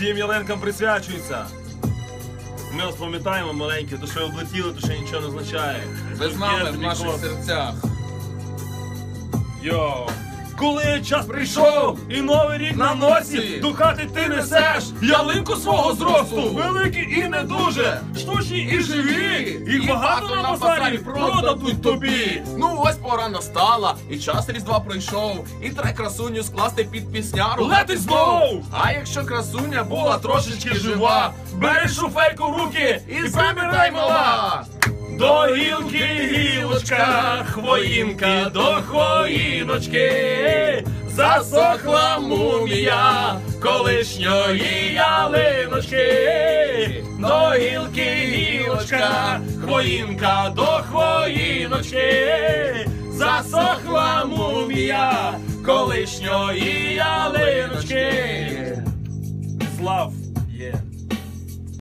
Всім ялинкам присвячується. Ми вас пам'ятаємо маленькі, то що ви облетіли, то ще нічого не означає. Ви з нами в наших серцях. Йо! Коли час прийшов і новий рік на носі, до хати ти несеш Ялинку свого зросту. великі і не дуже, штучні і живі, їх багато на базарі продадуть тобі. Ну ось пора настала, і час різдва пройшов, і треба красуню скласти під пісняру. It go! А якщо красуня була трошечки жива, бери шуфельку в руки і забирай мала. До гілки гілочка, хвоїнка до хвоїночки, засохла мумія колишньої ялиночки, до гілки гілочка, хвоїнка до хвоїночки, засохла мумія колишньої ялиночки. Слав є.